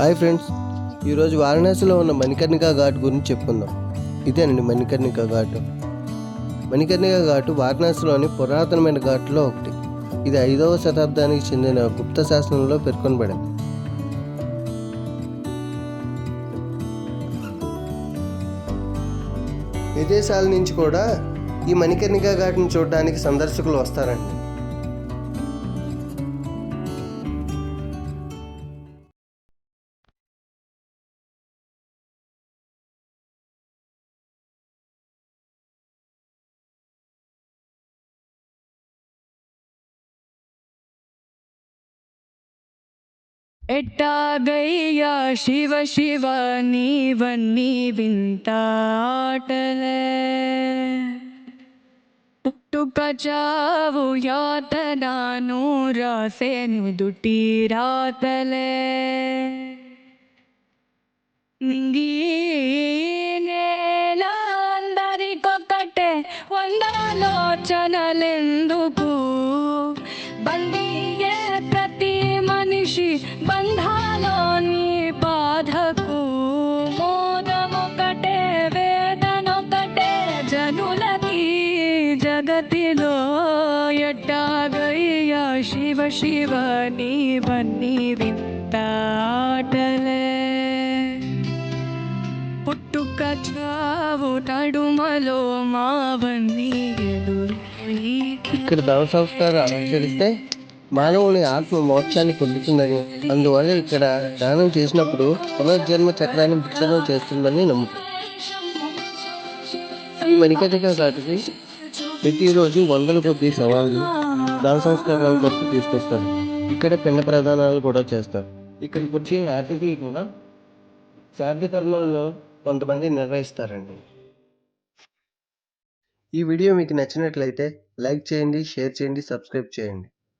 Hi friends. ఈరోజు వారణాసిలో ఉన్న మణికర్ణిక ఘాట్ గురించి చెప్పుకుందాం. ఇదేనండి మణికర్ణిక ఘాట్. మణికర్ణిక ఘాటు వారణాసిలోని పురాతనమైన ఘాట్లో ఒకటి. ఇది ఐదవ శతాబ్దానికి చెందిన గుప్త శాసనంలో పేర్కొనబడింది. విదేశాల నుంచి కూడా ఈ మణికర్ణిక ఘాట్ని చూడడానికి సందర్శకులు వస్తారండి. ఎట్టాగయ్యా శివ శివ నీవన్నీ వింత ఆటలే పుట్టుక చావు యాతనాను రాసేను దుటి రాతలే నింగి నేల అందరికొక్కటే వందలోచనలెందుకు బందీయే ప్రతి మనిషి బంధాలోని బాధకు మోదమొకటే వేదనొకటే జనులకి జగతిలో ఎట్టాగయ్యా శివ శివ నీవన్నీ వింత ఆటలే పుట్టుక చావు నడుమలో మావన్నీ ఇక్కడ దవ సంస్కారాలు ఆచరిస్తే మానవుని ఆత్మ మోక్షాన్ని పొందుతుందని అందువల్ల ఇక్కడ దానం చేసినప్పుడు పునర్జన్మ చక్రాన్ని విచ్ఛిన్నం చేస్తుందని నమ్ముతారు ఈ మణికటిక ప్రతిరోజు వందల కొద్ది సవాళ్ళు దాన సంస్కారాల కొరకు తీసుకొస్తారు. ఇక్కడ పిండ ప్రదానాలు కూడా చేస్తారు. ఇక్కడికి వచ్చి హ్యాపీకి కూడా శాంతి కర్మల్లో కొంతమంది నిర్వహిస్తారండి. ఈ వీడియో మీకు నచ్చినట్లయితే లైక్ చేయండి షేర్ చేయండి సబ్స్క్రైబ్ చేయండి.